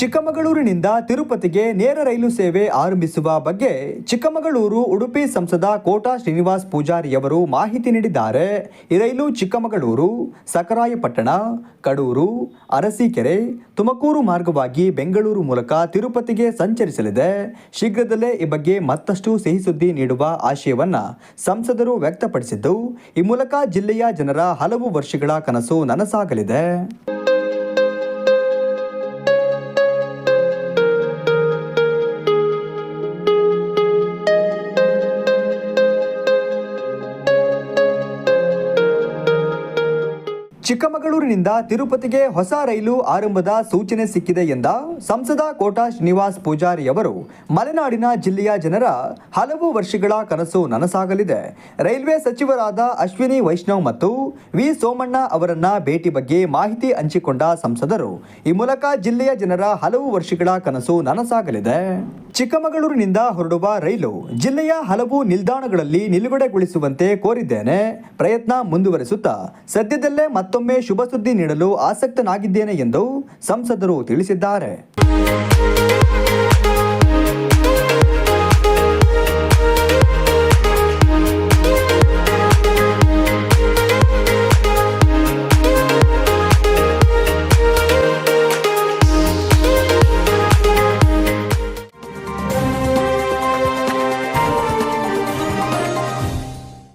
ಚಿಕ್ಕಮಗಳೂರಿನಿಂದ ತಿರುಪತಿಗೆ ನೇರ ರೈಲು ಸೇವೆ ಆರಂಭಿಸುವ ಬಗ್ಗೆ ಚಿಕ್ಕಮಗಳೂರು ಉಡುಪಿ ಸಂಸದ ಕೋಟಾ ಶ್ರೀನಿವಾಸ್ ಪೂಜಾರಿಯವರು ಮಾಹಿತಿ ನೀಡಿದ್ದಾರೆ. ಈ ರೈಲು ಚಿಕ್ಕಮಗಳೂರು, ಸಕರಾಯಪಟ್ಟಣ, ಕಡೂರು, ಅರಸೀಕೆರೆ, ತುಮಕೂರು ಮಾರ್ಗವಾಗಿ ಬೆಂಗಳೂರು ಮೂಲಕ ತಿರುಪತಿಗೆ ಸಂಚರಿಸಲಿದೆ. ಶೀಘ್ರದಲ್ಲೇ ಈ ಬಗ್ಗೆ ಮತ್ತಷ್ಟು ಸಿಹಿ ಸುದ್ದಿ ನೀಡುವ ಆಶಯವನ್ನು ಸಂಸದರು ವ್ಯಕ್ತಪಡಿಸಿದ್ದು, ಈ ಮೂಲಕ ಜಿಲ್ಲೆಯ ಜನರ ಹಲವು ವರ್ಷಗಳ ಕನಸು ನನಸಾಗಲಿದೆ. ಚಿಕ್ಕಮಗಳೂರಿನಿಂದ ತಿರುಪತಿಗೆ ಹೊಸ ರೈಲು ಆರಂಭದ ಸೂಚನೆ ಸಿಕ್ಕಿದೆ ಎಂದ ಸಂಸದ ಕೋಟಾ ಶ್ರೀನಿವಾಸ್ ಪೂಜಾರಿ ಅವರು, ಮಲೆನಾಡಿನ ಜಿಲ್ಲೆಯ ಜನರ ಹಲವು ವರ್ಷಗಳ ಕನಸು ನನಸಾಗಲಿದೆ. ರೈಲ್ವೆ ಸಚಿವರಾದ ಅಶ್ವಿನಿ ವೈಷ್ಣವ್ ಮತ್ತು ವಿ ಸೋಮಣ್ಣ ಅವರನ್ನ ಭೇಟಿ ಬಗ್ಗೆ ಮಾಹಿತಿ ಹಂಚಿಕೊಂಡ ಸಂಸದರು. ಈ ಮೂಲಕ ಜಿಲ್ಲೆಯ ಜನರ ಹಲವು ವರ್ಷಗಳ ಕನಸು ನನಸಾಗಲಿದೆ. ಚಿಕ್ಕಮಗಳೂರಿನಿಂದ ಹೊರಡುವ ರೈಲು ಜಿಲ್ಲೆಯ ಹಲವು ನಿಲ್ದಾಣಗಳಲ್ಲಿ ನಿಲುಗಡೆಗೊಳಿಸುವಂತೆ ಕೋರಿದ್ದೇನೆ. ಪ್ರಯತ್ನ ಮುಂದುವರೆಸುತ್ತಾ ಸದ್ಯದಲ್ಲೇ ಮತ್ತೊಮ್ಮೆ ಶುಭ ಸುದ್ದಿ ನೀಡಲು ಆಸಕ್ತನಾಗಿದ್ದೇನೆ ಎಂದು ಸಂಸದರು ತಿಳಿಸಿದ್ದಾರೆ.